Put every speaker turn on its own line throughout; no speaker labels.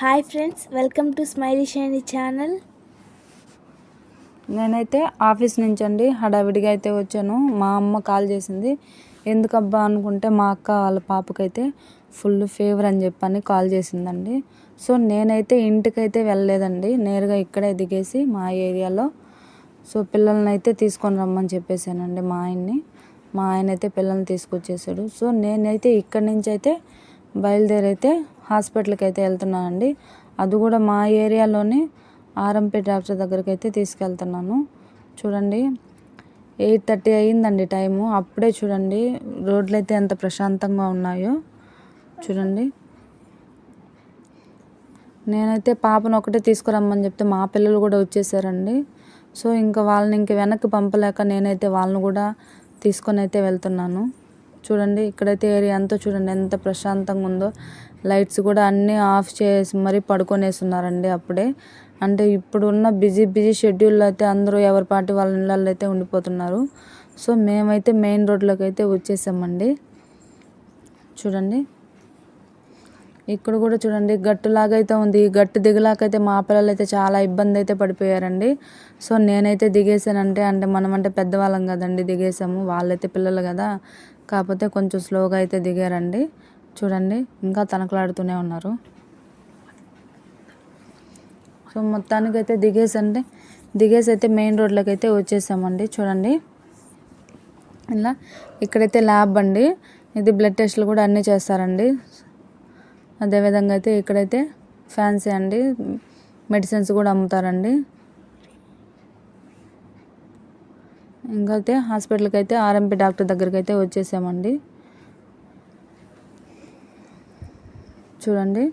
Hi friends welcome to smiley shiny channel.
నేనైతే office నుంచి అండి హడావిడిగా అయితే వచ్చాను. మా అమ్మ కాల్ చేసింది ఎందుకబ్బా? అనుకుంటే మా అక్క వాళ్ళ పాపకైతే ఫుల్ ఫీవర్ అని చెప్పని కాల్ చేసిందండి. సో నేనైతే ఇంటికైతే వెళ్ళలేదండి. నేరుగా ఇక్కడే దిగేసి మా ఏరియాలో. సో పిల్లల్ని అయితే తీసుకొని రమ్మని చెప్పేసానండి మా ఆయన్ని. మా ఆయన అయితే పిల్లల్ని తీసుకొచ్చేసాడు. సో నేనైతే ఇక్కడి నుంచి అయితే బయలుదేరైతే హాస్పిటల్కి అయితే వెళ్తున్నానండి. అది కూడా మా ఏరియాలోనే ఆర్ఎంపీ డాక్టర్ దగ్గరికి అయితే తీసుకెళ్తున్నాను. చూడండి ఎయిట్ థర్టీ అయ్యిందండి టైము. అప్పుడే చూడండి రోడ్లు అయితే ఎంత ప్రశాంతంగా ఉన్నాయో. చూడండి. నేనైతే పాపను ఒకటే తీసుకురమ్మని చెప్తే మా పిల్లలు కూడా వచ్చేసారండి. సో ఇంకా వాళ్ళని ఇంక వెనక్కి పంపలేక నేనైతే వాళ్ళని కూడా తీసుకొని అయితే వెళ్తున్నాను. చూడండి ఇక్కడైతే ఏరియా అంతా చూడండి ఎంత ప్రశాంతంగా ఉందో. లైట్స్ కూడా అన్నీ ఆఫ్ చేసి మరీ పడుకొనేసి ఉన్నారండి అప్పుడే. అంటే ఇప్పుడున్న బిజీ బిజీ షెడ్యూల్లో అయితే అందరూ ఎవరి పాటి వాళ్ళ ఇళ్ళల్లో అయితే ఉండిపోతున్నారు. సో మేమైతే మెయిన్ రోడ్లోకి అయితే వచ్చేసామండి. చూడండి. ఇక్కడ కూడా చూడండి గట్టులాగా అయితే ఉంది. ఈ గట్టు దిగలాకైతే మా పిల్లలు అయితే చాలా ఇబ్బంది అయితే పడిపోయారండి. సో నేనైతే దిగేసానంటే అంటే మనం అంటే పెద్దవాళ్ళం కదండి దిగేసాము వాళ్ళైతే పిల్లలు కదా. కాకపోతే కొంచెం స్లోగా అయితే దిగారండి. చూడండి ఇంకా తనకలాడుతూనే ఉన్నారు. సో మొత్తానికి అయితే దిగేసి దిగేసి అయితే మెయిన్ రోడ్లోకి అయితే వచ్చేసామండి. చూడండి. ఇలా ఇక్కడైతే ల్యాబ్ అండి. ఇది బ్లడ్ టెస్ట్లు కూడా అన్నీ చేస్తారండి. అదేవిధంగా అయితే ఇక్కడైతే ఫ్యాన్సీ అండి. మెడిసిన్స్ కూడా అమ్ముతారండి. ఇంకా అయితే హాస్పిటల్కి అయితే ఆర్ఎంపీ డాక్టర్ దగ్గరికి అయితే వచ్చేసామండి. చూడండి.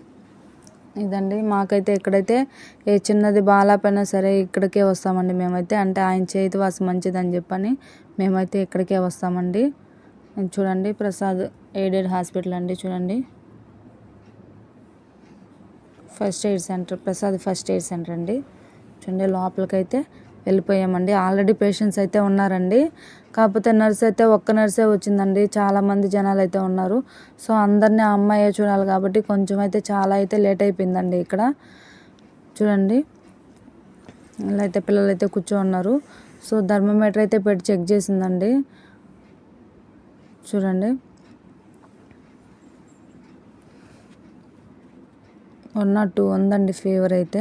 ఇదండి మాకైతే ఇక్కడైతే ఏ చిన్నది బాగాలేకపోయినా సరే ఇక్కడికే వస్తామండి మేమైతే. అంటే ఆయన చేతి వాసు మంచిదని చెప్పని మేమైతే ఇక్కడికే వస్తామండి. చూడండి ప్రసాద్ ఎయిడెడ్ హాస్పిటల్ అండి చూడండి. First aid centre Prasad first aid centre అండి. చూడండి లోపలికైతే వెళ్ళిపోయామండి. ఆల్రెడీ పేషెంట్స్ అయితే ఉన్నారండి. కాకపోతే నర్స్ అయితే ఒక్క నర్సే వచ్చిందండి. చాలామంది జనాలు అయితే ఉన్నారు. సో అందరినీ ఆ అమ్మాయే చూడాలి కాబట్టి కొంచెం అయితే చాలా అయితే లేట్ అయిపోయిందండి ఇక్కడ. చూడండి. ఇలా అయితే పిల్లలు అయితే కూర్చో ఉన్నారు సో థర్మోమీటర్ అయితే పెట్టి చెక్ చేసిందండి. చూడండి. వన్ నా టూ ఉందండి ఫీవర్ అయితే.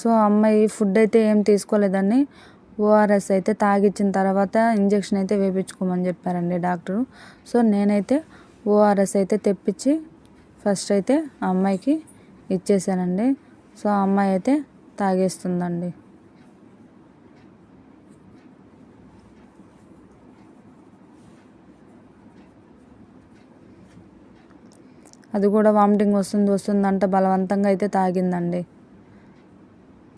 సో అమ్మాయి ఫుడ్ అయితే ఏం తీసుకోలేదని ఓఆర్ఎస్ అయితే తాగిచ్చిన తర్వాత ఇంజెక్షన్ అయితే వేయించుకోమని చెప్పారండి డాక్టరు. సో నేనైతే ఓఆర్ఎస్ అయితే తెప్పించి ఫస్ట్ అయితే ఆ అమ్మాయికి ఇచ్చేసానండి. సో ఆ అమ్మాయి అయితే తాగేస్తుందండి. అది కూడా వామిటింగ్ వస్తుంది వస్తుందంట బలవంతంగా అయితే తాగిందండి.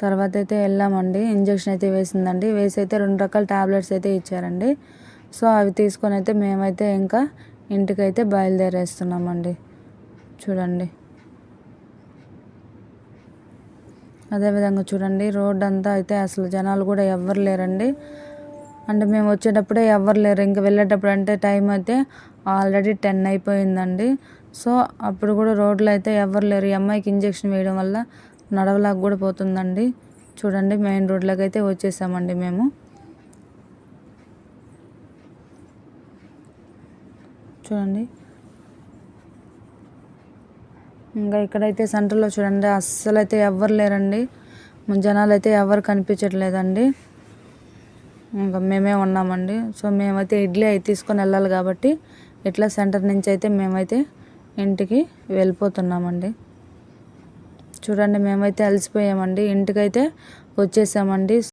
తర్వాత అయితే వెళ్ళామండి. ఇంజక్షన్ అయితే వేసిందండి. వేసి అయితే రెండు రకాల ట్యాబ్లెట్స్ అయితే ఇచ్చారండి. సో అవి తీసుకొని అయితే మేమైతే ఇంకా ఇంటికైతే బయలుదేరేస్తున్నామండి. చూడండి. అదేవిధంగా చూడండి. రోడ్ అంతా అయితే అసలు జనాలు కూడా ఎవ్వరు లేరండి. అంటే మేము వచ్చేటప్పుడే ఎవ్వరు లేరు. ఇంకా వెళ్ళేటప్పుడు అంటే టైం అయితే ఆల్రెడీ టెన్ అయిపోయిందండి. సో అప్పుడు కూడా రోడ్లో అయితే ఎవరు లేరు. ఈ అమ్మాయికి ఇంజెక్షన్ వేయడం వల్ల నడవలాగా కూడా పోతుందండి. చూడండి మెయిన్ రోడ్లోకి అయితే వచ్చేసామండి మేము. చూడండి. ఇంకా ఇక్కడైతే సెంటర్లో చూడండి అస్సలు అయితే ఎవ్వరు లేరండి. జనాలు అయితే ఎవరు కనిపించట్లేదండి. ఇంకా మేమే ఉన్నామండి. సో మేమైతే ఇడ్లీ అయితే తీసుకొని వెళ్ళాలి కాబట్టి ఇట్లా సెంటర్ నుంచి అయితే మేమైతే ఇంటికి వెళ్ళిపోతున్నామండి. చూడండి మేమైతే అలసిపోయామండి. ఇంటికైతే వచ్చేసామండి.